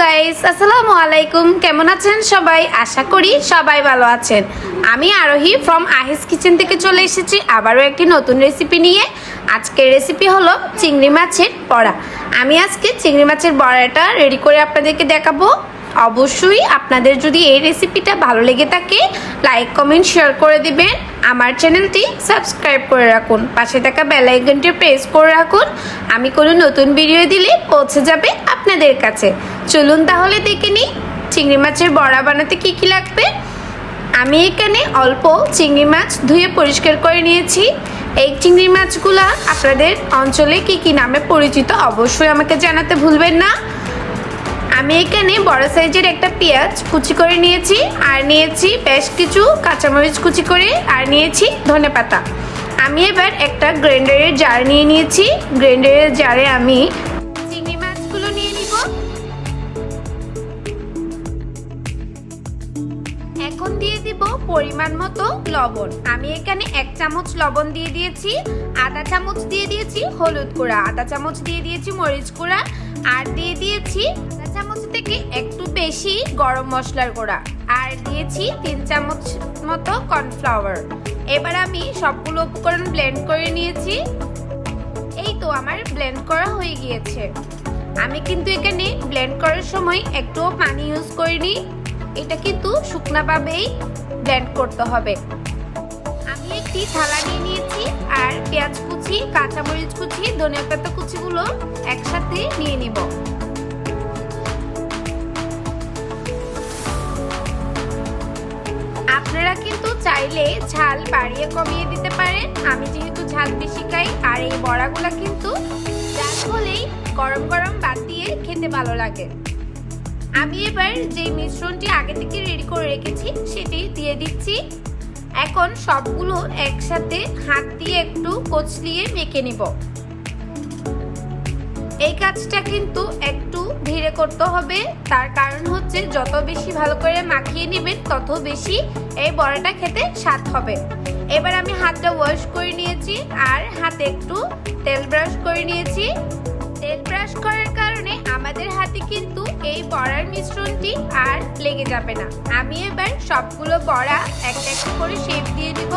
Guys আসসালামু আলাইকুম। কেমন আছেন সবাই? আশা করি সবাই ভালো আছেন। আমি আরোহী ফ্রম আহিস কিচেন থেকে চলে এসেছি আবারও একটি নতুন রেসিপি নিয়ে। আজকের রেসিপি হলো চিংড়ি মাছের বড়া। আমি আজকে চিংড়ি মাছের বড়াটা রেডি করে আপনাদেরকে দেখাবো। অবশ্যই আপনাদের যদি এই রেসিপিটা ভালো লেগে থাকে লাইক কমেন্ট শেয়ার করে দিবেন। আমার চ্যানেলটি সাবস্ক্রাইব করে রাখুন। পাশে থাকা বেল আইকনটি প্রেস করে রাখুন। আমি কোনো নতুন ভিডিও দিলে পৌঁছে যাবে আপনাদের কাছে। চলুন তাহলে দেখে নিই, চিংড়ি মাছের বড়া বানাতে কি কি লাগবে? আমি এখানে অল্প চিংড়ি মাছ ধুয়ে পরিষ্কার করে নিয়েছি। এই চিংড়ি মাছগুলা আপনাদের অঞ্চলে কি কি নামে পরিচিত অবশ্যই আমাকে জানাতে ভুলবেন না। আমি এখানে বড় সাইজের একটা পেঁয়াজ কুচি করে নিয়েছি, আর নিয়েছি বেশ কিছু কাঁচামরিচ কুচি করে, আর নিয়েছি ধনে পাতা। আমি এবার একটা গ্রাইন্ডারের জার নিয়ে নিয়েছি। গ্রাইন্ডারের জারে আমি এখন দিয়ে দিব পরিমাণ মতো লবণ। আমি এখানে এক চামচ লবণ দিয়ে দিয়েছি, আধা চামচ দিয়ে দিয়েছি হলুদ গুঁড়া, আধা চামচ দিয়ে দিয়েছি মরিচ গুঁড়া, আর দিয়ে দিয়েছি আধা চামচ থেকে একটু বেশি গরম মশলার গুঁড়া, আর দিয়েছি তিন চামচ মতো কর্নফ্লাওয়ার। এবার আমি সবগুলো উপকরণ ব্লেন্ড করে নিয়েছি। এই তো আমার ব্লেন্ড করা হয়ে গিয়েছে। আমি কিন্তু এখানে ব্লেন্ড করার সময় একটুও পানি ইউজ করিনি। এটা কিন্তু শুকনাভাবেই ব্লেন্ড করতে হবে। আমি একটি থালা নিয়ে নিয়েছি আর পেঁয়াজ কুচি, কাঁচামরিচ কুচি, ধনিয়া পাতা কুচিগুলো একসাথে নিয়ে নিব। আপনারা কিন্তু চাইলে ঝাল বাড়িয়ে কমিয়ে দিতে পারেন। আমি যেহেতু ঝাল বেশি খাই, আর এই বড়াগুলা কিন্তু ঝাল হলেই গরম গরম বাদ দিয়ে খেতে ভালো লাগে। আমি এবার যে মিশ্রণটি আগে থেকে রেডি করে রেখেছি, সেটি দিয়ে দিচ্ছি। এখন সবগুলো একসাথে হাত দিয়ে একটু কচলিয়ে মেখে নিব। এই কাজটা কিন্তু একটু ধীরে করতে হবে। তার কারণ হচ্ছে, যত বেশি ভালো করে মাখিয়ে নেবেন, তত বেশি এই বড়াটা খেতে স্বাদ হবে। এবার আমি হাতটা ওয়াশ করে নিয়েছি, আর হাতে একটু তেল ব্রাশ করে নিয়েছি। তেল ব্রাশ করার কারণে আমাদের হাতে কিন্তু এই বড়ার মিশ্রণটি আর লেগে যাবে না। আমি এবার সবগুলো বড়া একটা একটা করে শেপ দিয়ে দিব।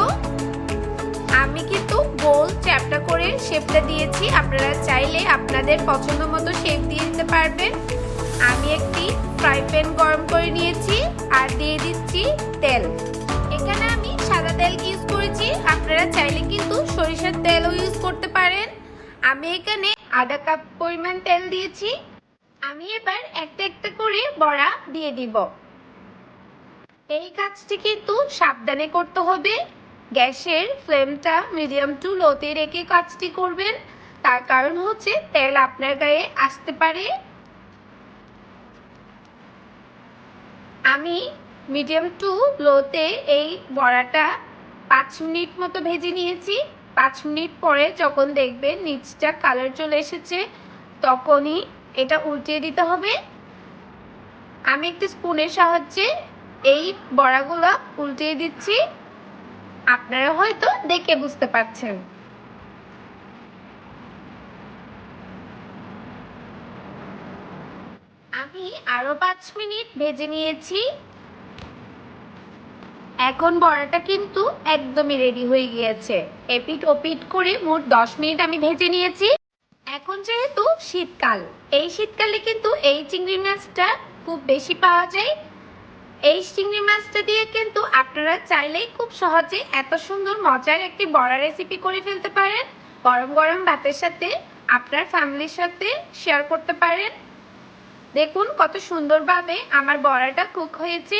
আমি কিন্তু গোল চ্যাপটা করে শেপটা দিয়েছি। আপনারা চাইলে আপনাদের পছন্দ মতো শেপ দিয়ে দিতে পারবেন। আমি একটি ফ্রাই প্যান গরম করে নিয়েছি আর দিয়ে দিচ্ছি তেল। এখানে আমি সাদা তেল ইউজ করেছি। আপনারা চাইলে কিন্তু সরিষার তেলও ইউজ করতে পারেন। আমি এখানে আধা কাপ পরিমাণ তেল দিয়েছি। আমি এবার একটা একটা করে বড়া দিয়ে দিব। এই কাজটি কিন্তু সাবধানে করতে হবে। গ্যাসের ফ্লেমটা মিডিয়াম টু লোতে রেখে কাজটি করবেন। তার কারণ হচ্ছে তেল আপনার গায়ে আসতে পারে। আমি মিডিয়াম টু লোতে এই বড়াটা পাঁচ মিনিট মতো ভেজে নিয়েছি। পাঁচ মিনিট পরে যখন দেখবেন নিচটা কালার চলে এসেছে, তখনই এটা উল্টিয়ে দিতে হবে। আমি একটি স্পুনের সাহায্যে এই বড়াগুলো উল্টিয়ে দিচ্ছি। আপনারা হয়তো দেখে বুঝতে পারছেন। আমি আরও পাঁচ মিনিট ভেজে নিয়েছি। এখন বড়াটা কিন্তু একদমই রেডি হয়ে গিয়েছে। এপিট ওপিট করে মোট দশ মিনিট আমি ভেজে নিয়েছি। এখন যেহেতু শীতকাল, এই শীতকালে কিন্তু এই চিংড়ি মাছটা খুব বেশি পাওয়া যায়। এই চিংড়ি মাছটা দিয়ে কিন্তু আপনারা চাইলেই খুব সহজে এত সুন্দর মজার একটি বড়া রেসিপি করে ফেলতে পারেন। গরম গরম ভাতের সাথে আপনার ফ্যামিলির সাথে শেয়ার করতে পারেন। দেখুন কত সুন্দরভাবে আমার বড়াটা কুক হয়েছে।